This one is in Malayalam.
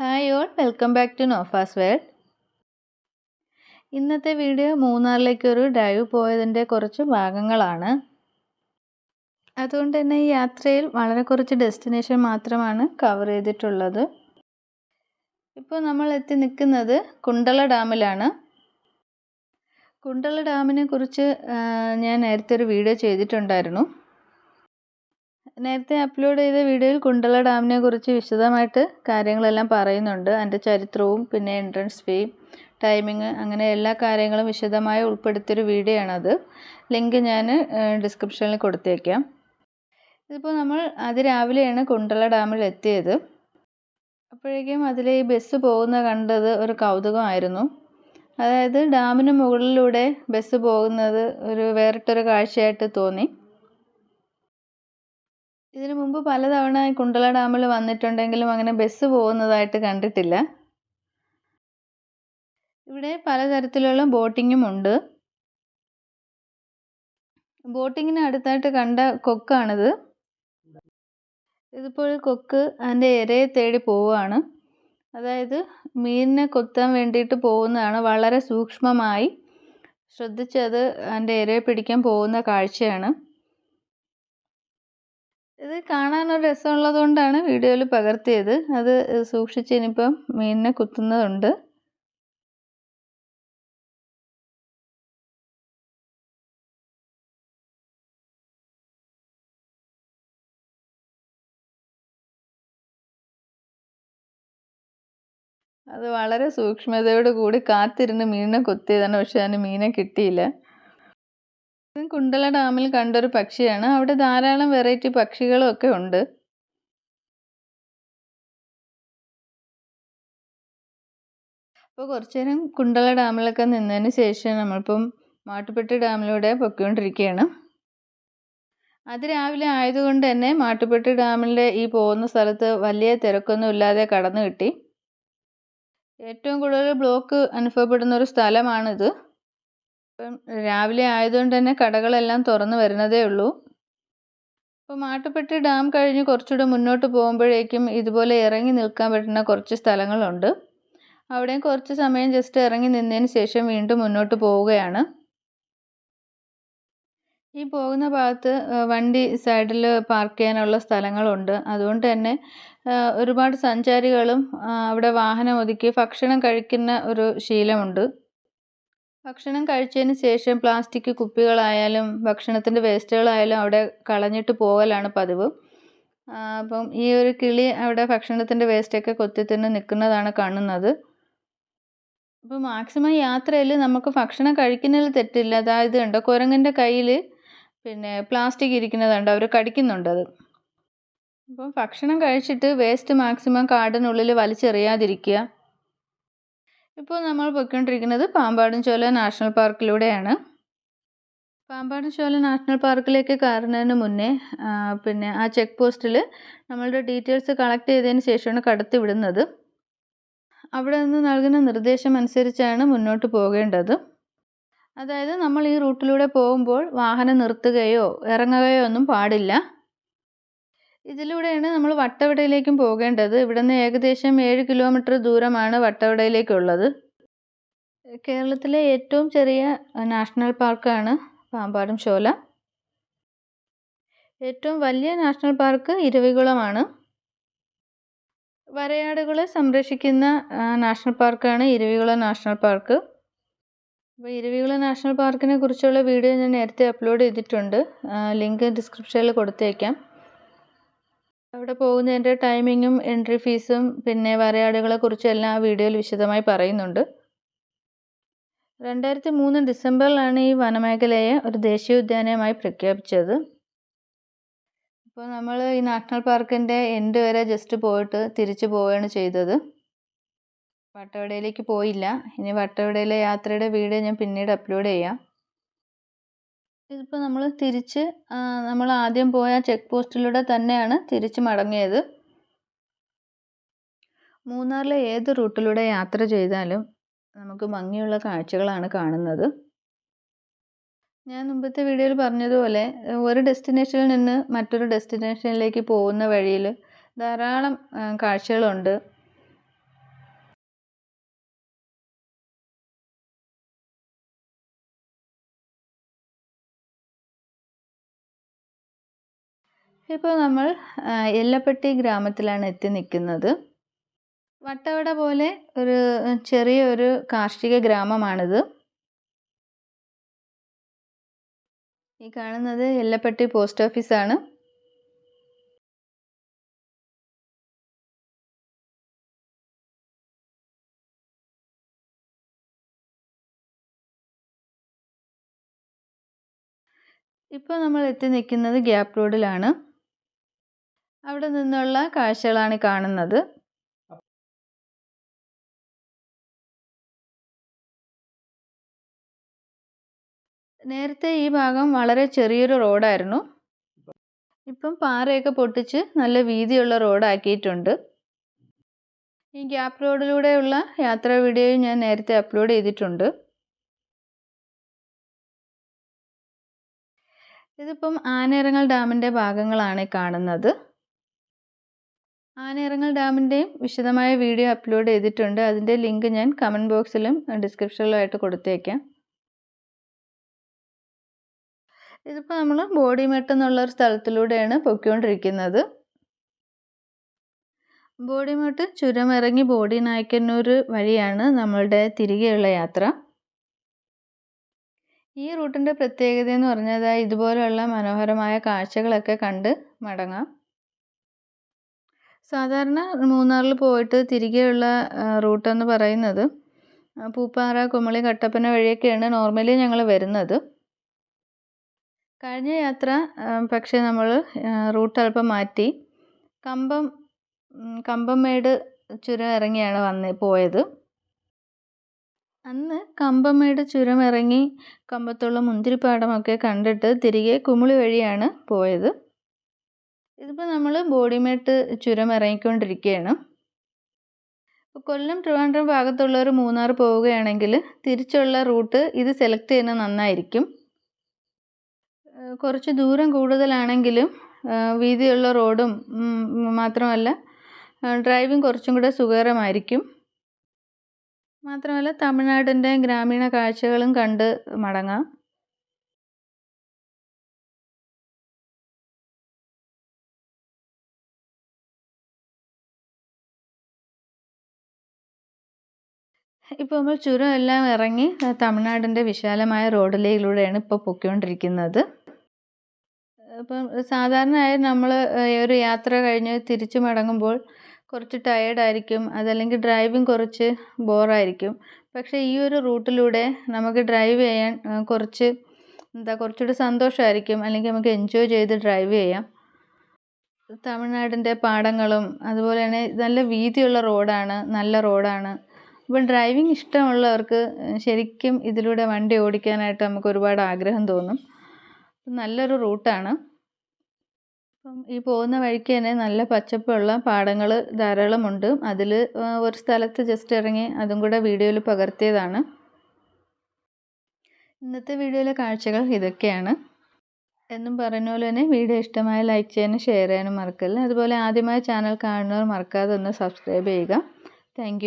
Hi all welcome back to നോഫാസ് world ഇന്നത്തെ വീഡിയോ മൂന്നാറിലേക്ക് ഒരു ഡ്രൈവ് പോയതിന്റെ കുറച്ച് ഭാഗങ്ങളാണ്. അതുകൊണ്ട് തന്നെ ഈ യാത്രയിൽ വളരെ കുറച്ച് ഡെസ്റ്റിനേഷൻ മാത്രമാണ് കവർ ചെയ്തിട്ടുള്ളത്. ഇപ്പോൾ നമ്മൾ എത്തി നിൽക്കുന്നത് കുണ്ടള ഡാമിലാണ് കുണ്ടള ഡാമിനെ കുറിച്ച് ഞാൻ നേരത്തെ ഒരു വീഡിയോ ചെയ്തിട്ടുണ്ടായിരുന്നു. നേരത്തെ അപ്ലോഡ് ചെയ്ത വീഡിയോയിൽ കുണ്ടള ഡാമിനെ കുറിച്ച് വിശദമായിട്ട് കാര്യങ്ങളെല്ലാം പറയുന്നുണ്ട്. അതിന്റെ ചരിത്രവും പിന്നെ എൻട്രൻസ് ഫീ ടൈമിങ് അങ്ങനെ എല്ലാ കാര്യങ്ങളും വിശദമായി ഉൾപ്പെടുത്തിയൊരു വീഡിയോ ആണത്. ലിങ്ക് ഞാൻ ഡിസ്ക്രിപ്ഷനിൽ കൊടുത്തേക്കാം. ഇതിപ്പോൾ നമ്മൾ അതിരാവിലെയാണ് കുണ്ടള ഡാമിൽ എത്തിയത്. അപ്പോഴേക്കും അതിലെ ഈ ബസ് പോകുന്ന കണ്ടത് ഒരു കൗതുകമായിരുന്നു. അതായത് ഡാമിന് മുകളിലൂടെ ബസ് പോകുന്നത് ഒരു വേറിട്ടൊരു കാഴ്ചയായിട്ട് തോന്നി. ഇതിനു മുമ്പ് പലതവണ കുണ്ടള ഡാമിൽ വന്നിട്ടുണ്ടെങ്കിലും അങ്ങനെ ബസ് പോകുന്നതായിട്ട് കണ്ടിട്ടില്ല. ഇവിടെ പലതരത്തിലുള്ള ബോട്ടിങ്ങും ഉണ്ട്. ബോട്ടിങ്ങിന് അടുത്തായിട്ട് കണ്ട കൊക്കാണിത്. ഇതിപ്പോൾ കൊക്ക് അതിന്റെ ഇരയെ തേടി പോവുകയാണ്. അതായത് മീനിനെ കൊത്താൻ വേണ്ടിയിട്ട് പോകുന്നതാണ്. വളരെ സൂക്ഷ്മമായി ശ്രദ്ധിച്ചത് അതിന്റെ ഇരയെ പിടിക്കാൻ പോകുന്ന കാഴ്ചയാണ്. ഇത് കാണാനൊരു രസമുള്ളത് കൊണ്ടാണ് വീഡിയോയിൽ പകർത്തിയത്. അത് സൂക്ഷിച്ച് ഇനിയിപ്പം മീനിനെ കുത്തുന്നതുണ്ട്. അത് വളരെ സൂക്ഷ്മതയോട് കൂടി കാത്തിരുന്ന് മീനിനെ കൊത്തിയതാണ്. പക്ഷെ അതിന് മീനെ കിട്ടിയില്ല. കുണ്ടള ഡാമിൽ കണ്ടൊരു പക്ഷിയാണ്. അവിടെ ധാരാളം വെറൈറ്റി പക്ഷികളും ഒക്കെ ഉണ്ട്. അപ്പോൾ കുറച്ചു നേരം കുണ്ടള ഡാമിലൊക്കെ നിന്നതിന് ശേഷം നമ്മളിപ്പം മാട്ടുപ്പെട്ടി ഡാമിലൂടെ പൊയ്ക്കൊണ്ടിരിക്കുകയാണ് അതിരാവിലെ ആയതുകൊണ്ട് തന്നെ മാട്ടുപ്പെട്ടി ഡാമിന്റെ ഈ പോകുന്ന സ്ഥലത്ത് വലിയ തിരക്കൊന്നും ഇല്ലാതെ കടന്നു കിട്ടി ഏറ്റവും കൂടുതൽ ബ്ലോക്ക് അനുഭവപ്പെടുന്ന ഒരു സ്ഥലമാണിത്. ഇപ്പം രാവിലെ ആയതുകൊണ്ട് തന്നെ കടകളെല്ലാം തുറന്ന് വരുന്നതേ ഉള്ളൂ. ഇപ്പം മാട്ടുപ്പെട്ടി ഡാം കഴിഞ്ഞ് കുറച്ചുകൂടെ മുന്നോട്ട് പോകുമ്പോഴേക്കും ഇതുപോലെ ഇറങ്ങി നിൽക്കാൻ പറ്റുന്ന കുറച്ച് സ്ഥലങ്ങളുണ്ട്. അവിടെയും കുറച്ച് സമയം ജസ്റ്റ് ഇറങ്ങി നിന്നതിന് ശേഷം വീണ്ടും മുന്നോട്ട് പോവുകയാണ്. ഈ പോകുന്ന ഭാഗത്ത് വണ്ടി സൈഡിൽ പാർക്ക് ചെയ്യാനുള്ള സ്ഥലങ്ങളുണ്ട്. അതുകൊണ്ട് തന്നെ ഒരുപാട് സഞ്ചാരികളും അവിടെ വാഹനം ഒതുക്കി ഭക്ഷണം കഴിക്കുന്ന ഒരു ശീലമുണ്ട്. ഭക്ഷണം കഴിച്ചതിന് ശേഷം പ്ലാസ്റ്റിക് കുപ്പികളായാലും ഭക്ഷണത്തിന്റെ വേസ്റ്റുകളായാലും അവിടെ കളഞ്ഞിട്ട് പോകലാണ് പതിവ്. അപ്പം ഈ ഒരു കിളി അവിടെ ഭക്ഷണത്തിന്റെ വേസ്റ്റൊക്കെ കൊത്തി തിന്ന് നിൽക്കുന്നതാണ് കാണുന്നത്. അപ്പോൾ മാക്സിമം യാത്രയിൽ നമുക്ക് ഭക്ഷണം കഴിക്കുന്നതിൽ തെറ്റില്ല. അതായത് കണ്ടോ കുരങ്ങന്റെ കയ്യിൽ പിന്നെ പ്ലാസ്റ്റിക് ഇരിക്കുന്നതുണ്ട് അവർ അത്. അപ്പം ഭക്ഷണം കഴിച്ചിട്ട് വേസ്റ്റ് മാക്സിമം കാടിനുള്ളിൽ വലിച്ചെറിയാതിരിക്കുക. ഇപ്പോൾ നമ്മൾ പോയിക്കൊണ്ടിരിക്കുന്നത് പാമ്പാടും ചോല നാഷണൽ പാർക്കിലൂടെയാണ്. പാമ്പാടും ചോല നാഷണൽ പാർക്കിലേക്ക് കയറുന്നതിന് മുന്നേ പിന്നെ ആ ചെക്ക് പോസ്റ്റിൽ നമ്മളുടെ ഡീറ്റെയിൽസ് കളക്ട് ചെയ്തതിന് ശേഷമാണ് കടത്തി വിടുന്നത്. അവിടെ നിന്ന് നൽകുന്ന നിർദ്ദേശം അനുസരിച്ചാണ് മുന്നോട്ട് പോകേണ്ടത്. അതായത് നമ്മൾ ഈ റൂട്ടിലൂടെ പോകുമ്പോൾ വാഹനം നിർത്തുകയോ ഇറങ്ങുകയോ ഒന്നും പാടില്ല. ഇതിലൂടെയാണ് നമ്മൾ വട്ടവടയിലേക്കും പോകേണ്ടത്. ഇവിടുന്ന് ഏകദേശം ഏഴ് കിലോമീറ്റർ ദൂരമാണ് വട്ടവടയിലേക്കുള്ളത്. കേരളത്തിലെ ഏറ്റവും ചെറിയ നാഷണൽ പാർക്കാണ് പാമ്പാടും ചോല. ഏറ്റവും വലിയ നാഷണൽ പാർക്ക് ഇരവികുളമാണ്. വരയാടുകളെ സംരക്ഷിക്കുന്ന നാഷണൽ പാർക്കാണ് ഇരവികുളം നാഷണൽ പാർക്ക്. അപ്പോൾ ഇരവികുളം നാഷണൽ പാർക്കിനെ കുറിച്ചുള്ള വീഡിയോ ഞാൻ നേരത്തെ അപ്ലോഡ് ചെയ്തിട്ടുണ്ട്. ലിങ്ക് ഡിസ്ക്രിപ്ഷനിൽ കൊടുത്തേക്കാം. അവിടെ പോകുന്നതിന്റെ ടൈമിങ്ങും എൻട്രി ഫീസും പിന്നെ വരയാടുകളെ കുറിച്ചും എല്ലാം ആ വീഡിയോയിൽ വിശദമായി പറയുന്നുണ്ട്. രണ്ടായിരത്തി മൂന്ന് ഡിസംബറിലാണ് ഈ വനമേഖലയെ ഒരു ദേശീയ ഉദ്യാനമായി പ്രഖ്യാപിച്ചത്. അപ്പോൾ നമ്മൾ ഈ നാഷണൽ പാർക്കിന്റെ എൻഡ് വരെ ജസ്റ്റ് പോയിട്ട് തിരിച്ചു പോവുകയാണ് ചെയ്തത്. വട്ടവടയിലേക്ക് പോയില്ല. ഇനി വട്ടവടയിലെ യാത്രയുടെ വീഡിയോ ഞാൻ പിന്നീട് അപ്ലോഡ് ചെയ്യാം. ഇതിപ്പോൾ നമ്മൾ തിരിച്ച് നമ്മൾ ആദ്യം പോയ ചെക്ക് പോസ്റ്റിലൂടെ തന്നെയാണ് തിരിച്ച് മടങ്ങിയത്. മൂന്നാറിലെ ഏത് റൂട്ടിലൂടെ യാത്ര ചെയ്താലും നമുക്ക് ഭംഗിയുള്ള കാഴ്ചകളാണ് കാണുന്നത്. ഞാൻ മുമ്പത്തെ വീഡിയോയിൽ പറഞ്ഞതുപോലെ ഒരു ഡെസ്റ്റിനേഷനിൽ നിന്ന് മറ്റൊരു ഡെസ്റ്റിനേഷനിലേക്ക് പോകുന്ന വഴിയിൽ ധാരാളം കാഴ്ചകളുണ്ട്. ഇപ്പോൾ നമ്മൾ എല്ലപ്പെട്ടി ഗ്രാമത്തിലാണ് എത്തി നിൽക്കുന്നത്. വട്ടവട പോലെ ഒരു ചെറിയൊരു കാർഷിക ഗ്രാമമാണിത്. ഈ കാണുന്നത് എല്ലപ്പെട്ടി പോസ്റ്റ് ഓഫീസാണ് ഇപ്പോൾ നമ്മൾ എത്തി നിൽക്കുന്നത് ഗ്യാപ് റോഡിലാണ്. അവിടെ നിന്നുള്ള കാഴ്ചകളാണ് കാണുന്നത്. നേരത്തെ ഈ ഭാഗം വളരെ ചെറിയൊരു റോഡായിരുന്നു. ഇപ്പം പാറയൊക്കെ പൊട്ടിച്ച് നല്ല വീതിയുള്ള റോഡാക്കിയിട്ടുണ്ട്. ഈ ഗ്യാപ്പ് റോഡിലൂടെയുള്ള യാത്രാ വീഡിയോയും ഞാൻ നേരത്തെ അപ്ലോഡ് ചെയ്തിട്ടുണ്ട്. ഇതിപ്പം ആനയിറങ്ങൽ ഡാമിന്റെ ഭാഗങ്ങളാണ് കാണുന്നത്. ആനയിറങ്ങൽ ഡാമിന്റെയും വിശദമായ വീഡിയോ അപ്ലോഡ് ചെയ്തിട്ടുണ്ട്. അതിന്റെ ലിങ്ക് ഞാൻ കമന്റ് ബോക്സിലും ഡിസ്ക്രിപ്ഷനിലും ആയിട്ട് കൊടുത്തേക്കാം. ഇതിപ്പോൾ നമ്മൾ ബോഡിമെട്ട് എന്നുള്ള ഒരു സ്ഥലത്തിലൂടെയാണ് പൊയ്ക്കൊണ്ടിരിക്കുന്നത്. ചുരം ഇറങ്ങി ബോഡി നായ്ക്കന്നൂർ വഴിയാണ് നമ്മളുടെ തിരികെയുള്ള യാത്ര. ഈ റൂട്ടിന്റെ പ്രത്യേകത എന്ന് പറഞ്ഞാൽ ഇതുപോലെയുള്ള മനോഹരമായ കാഴ്ചകളൊക്കെ കണ്ട് മടങ്ങാം. സാധാരണ മൂന്നാറിൽ പോയിട്ട് തിരികെയുള്ള റൂട്ടെന്ന് പറയുന്നത് പൂപ്പാറ കുമളി കട്ടപ്പന വഴിയൊക്കെയാണ് നോർമലി ഞങ്ങൾ വരുന്നത്. കഴിഞ്ഞ യാത്ര പക്ഷേ നമ്മൾ റൂട്ട് അല്പം മാറ്റി കമ്പം കമ്പംമേട് ചുരം ഇറങ്ങിയാണ് വന്ന് പോയത്. അന്ന് കമ്പംമേട് ചുരം ഇറങ്ങി കമ്പത്തുള്ള മുന്തിരിപ്പാടമൊക്കെ കണ്ടിട്ട് തിരികെ കുമിളി വഴിയാണ് പോയത്. ഇതിപ്പോൾ നമ്മൾ ബോഡിമേട്ട് ചുരം ഇറങ്ങിക്കൊണ്ടിരിക്കുകയാണ് കൊല്ലം ട്രിവാൻഡ്രം ഭാഗത്തുള്ളവർ മൂന്നാർ പോവുകയാണെങ്കിൽ തിരിച്ചുള്ള റൂട്ട് ഇത് സെലക്ട് ചെയ്യുന്നത് നന്നായിരിക്കും. കുറച്ച് ദൂരം കൂടുതലാണെങ്കിലും വീതിയുള്ള റോഡും മാത്രമല്ല ഡ്രൈവിംഗ് കുറച്ചും കൂടെ സുഖകരമായിരിക്കും. മാത്രമല്ല തമിഴ്നാടിന്റെ ഗ്രാമീണ കാഴ്ചകളും കണ്ട് മടങ്ങാം. ഇപ്പോൾ നമ്മൾ ചുരം എല്ലാം ഇറങ്ങി തമിഴ്നാടിന്റെ വിശാലമായ റോഡിലൂടെയാണ് ഇപ്പോൾ പൊയ്ക്കൊണ്ടിരിക്കുന്നത്. ഇപ്പം സാധാരണയായി നമ്മൾ ഒരു യാത്ര കഴിഞ്ഞ് തിരിച്ചു മടങ്ങുമ്പോൾ കുറച്ച് ടയേർഡായിരിക്കും അതല്ലെങ്കിൽ ഡ്രൈവിംഗ് കുറച്ച് ബോറായിരിക്കും പക്ഷേ ഈ ഒരു റൂട്ടിലൂടെ നമുക്ക് ഡ്രൈവ് ചെയ്യാൻ കുറച്ച് എന്താ കുറച്ചുകൂടി സന്തോഷമായിരിക്കും അല്ലെങ്കിൽ നമുക്ക് എൻജോയ് ചെയ്ത് ഡ്രൈവ് ചെയ്യാം. തമിഴ്നാടിന്റെ പാടങ്ങളും അതുപോലെ തന്നെ നല്ല വീതിയുള്ള റോഡാണ് നല്ല റോഡാണ് അപ്പോൾ ഡ്രൈവിംഗ് ഇഷ്ടമുള്ളവർക്ക് ശരിക്കും ഇതിലൂടെ വണ്ടി ഓടിക്കാനായിട്ട് നമുക്ക് ഒരുപാട് ആഗ്രഹം തോന്നും. നല്ലൊരു റൂട്ടാണ്. അപ്പം ഈ പോകുന്ന വഴിക്ക് തന്നെ നല്ല പച്ചപ്പുള്ള പാടങ്ങൾ ധാരാളമുണ്ട്. അതിൽ ഒരു സ്ഥലത്ത് ജസ്റ്റ് ഇറങ്ങി അതും കൂടെ വീഡിയോയിൽ പകർത്തിയതാണ്. ഇന്നത്തെ വീഡിയോയിലെ കാഴ്ചകൾ ഇതൊക്കെയാണ്. എന്നും പറഞ്ഞ പോലെ തന്നെ വീഡിയോ ഇഷ്ടമായ ലൈക്ക് ചെയ്യാനും ഷെയർ ചെയ്യാനും മറക്കല്ല? അതുപോലെ ആദ്യമായി ചാനൽ കാണുന്നവർ മറക്കാതെ ഒന്ന് സബ്സ്ക്രൈബ് ചെയ്യുക. താങ്ക്